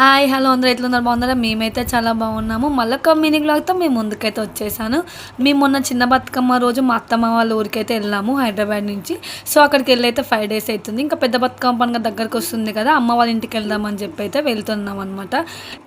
Hi hello అందరూ ఎట్లున్నారు బాగున్నారా? మేమైతే చాలా బాగున్నాము. మళ్ళీ ఒక మినీ బ్లాగ్తో మేము ముందుకైతే వచ్చేసాను. మేము మొన్న చిన్న బతుకమ్మ రోజు మా అత్తమ్మ వాళ్ళ ఊరికైతే వెళ్ళాము హైదరాబాద్ నుంచి. సో అక్కడికి వెళ్ళి అయితే ఫైవ్ డేస్ అవుతుంది ఇంకా పెద్ద బతుకమ్మ పండుగ దగ్గరకు వస్తుంది కదా అమ్మ వాళ్ళ ఇంటికి వెళ్దామని చెప్పి అయితే వెళ్తున్నాం అనమాట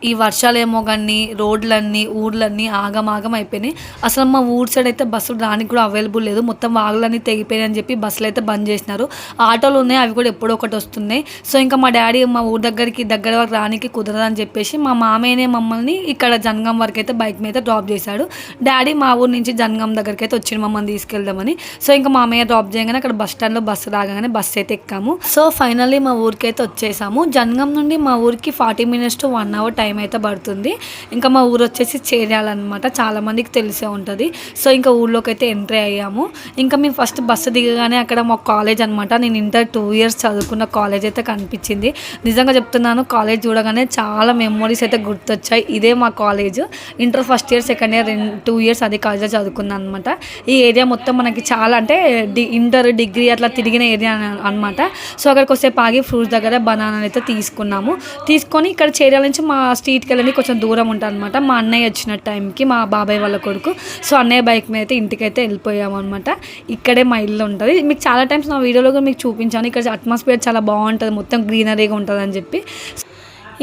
ఈ వర్షాలేమో కానీ రోడ్లన్నీ ఊర్లన్నీ ఆగమాగం అయిపోయినాయి. అసలు మా ఊరు సైడ్ అయితే బస్సులు రానికి కూడా అవైలబుల్ లేదు. మొత్తం వాగులన్నీ తెగిపోయినాయి అని చెప్పి బస్సులు అయితే బంద్ చేసినారు. ఆటోలు ఉన్నాయి అవి కూడా ఎప్పుడో ఒకటి వస్తున్నాయి. సో ఇంకా మా డాడీ మా ఊరు దగ్గరికి దగ్గర వరకు రానికి కుదరదని చెప్పేసి మా మామయ్యనే మమ్మల్ని ఇక్కడ జనగం వరకు అయితే బైక్ మీద డ్రాప్ చేశాడు. డాడీ మా ఊరు నుంచి జనగం దగ్గరికి అయితే వచ్చిండు మమ్మల్ని తీసుకెళ్దామని. సో ఇంకా మామయ్య డ్రాప్ చేయగానే అక్కడ బస్ స్టాండ్లో బస్సు రాగానే బస్సు అయితే ఎక్కాము. సో ఫైనల్లీ మా ఊరికి అయితే వచ్చేసాము. జనగం నుండి మా ఊరికి forty minutes to one hour time అయితే పడుతుంది. ఇంకా మా ఊరు వచ్చేసి చేరాలన్నమాట చాలా మందికి తెలిసే ఉంటుంది. సో ఇంకా ఊళ్ళోకి అయితే ఎంట్రీ అయ్యాము. ఇంకా మేము ఫస్ట్ బస్సు దిగగానే అక్కడ మా కాలేజ్ అనమాట నేను ఇంటర్ టూ ఇయర్స్ చదువుకున్న కాలేజ్ అయితే కనిపించింది. నిజంగా చెప్తున్నాను కాలేజ్ చూడగానే చాలా మెమొరీస్ అయితే గుర్తొచ్చాయి. ఇదే మా college inter first year second year two years అదే కాలేజ్లో చదువుకున్నాను అనమాట ఈ ఏరియా మొత్తం మనకి చాలా అంటే డి ఇంటర్ డిగ్రీ అట్లా తిరిగిన ఏరియా అనమాట సో అక్కడికి వస్తే ఆగి ఫ్రూట్స్ దగ్గర బనానా అయితే తీసుకున్నాము. తీసుకొని ఇక్కడ చేరాల నుంచి మా స్ట్రీట్కి వెళ్ళి కొంచెం దూరం ఉంటుంది అనమాట మా అన్నయ్య వచ్చిన టైంకి మా బాబాయ్ వాళ్ళ కొడుకు. సో అన్నయ్య బైక్ మీద అయితే ఇంటికి అయితే వెళ్ళిపోయాము అనమాట ఇక్కడే మా ఇల్లు ఉంటుంది. మీకు చాలా టైమ్స్ నా వీడియోలో కూడా మీకు చూపించాను. ఇక్కడ అట్మాస్ఫియర్ చాలా బాగుంటుంది. మొత్తం గ్రీనరీగా ఉంటుంది అని చెప్పి.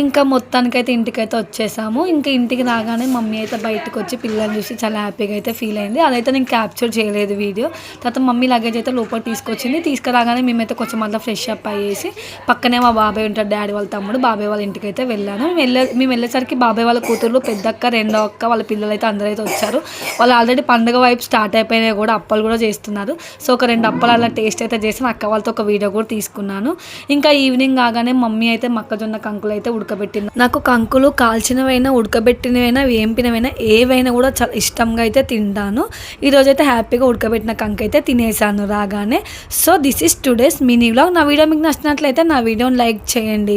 ఇంకా మొత్తానికైతే ఇంటికైతే వచ్చేసాము. ఇంకా ఇంటికి రాగానే మమ్మీ అయితే బయటకు వచ్చి పిల్లల్ని చూసి చాలా హ్యాపీగా అయితే ఫీల్ అయింది. అదైతే నేను క్యాప్చర్ చేయలేదు వీడియో. తర్వాత మమ్మీ లగేజ్ అయితే లోపల తీసుకొచ్చింది. తీసుకురాగానే మేమైతే కొంచెం అంతా ఫ్రెష్ అప్ అయ్యేసి పక్కనే మా బాబాయ్ ఉంటాడు డాడీ వాళ్ళ తమ్ముడు. బాబాయ్ వాళ్ళ ఇంటికి అయితే వెళ్ళాను. మేము వెళ్ళే మేము వెళ్ళేసరికి బాబాయ్ వాళ్ళ కూతురు పెద్దక్క రెండో అక్క వాళ్ళ పిల్లలు అయితే అందరూ అయితే వచ్చారు. వాళ్ళు ఆల్రెడీ పండుగ వైపు స్టార్ట్ అయిపోయినాయి కూడా అప్పలు కూడా చేస్తున్నారు. సో ఒక రెండు అప్పలు అలా టేస్ట్ అయితే చేసి అక్క వాళ్ళతో ఒక వీడియో కూడా తీసుకున్నాను. ఇంకా ఈవినింగ్ కాగానే మమ్మీ అయితే మొక్కజొన్న కంకులు అయితే ఉడకబెట్టిన నాకు కంకులు కాల్చినవైనా ఉడకబెట్టినవైనా వేంపినవైనా ఏవైనా కూడా చాలా ఇష్టంగా అయితే తింటాను. ఈరోజు అయితే హ్యాపీగా ఉడకబెట్టిన కంక అయితే తినేసాను రాగానే. So this is today's mini vlog నా వీడియో మీకు నచ్చినట్లయితే నా వీడియోని లైక్ చేయండి.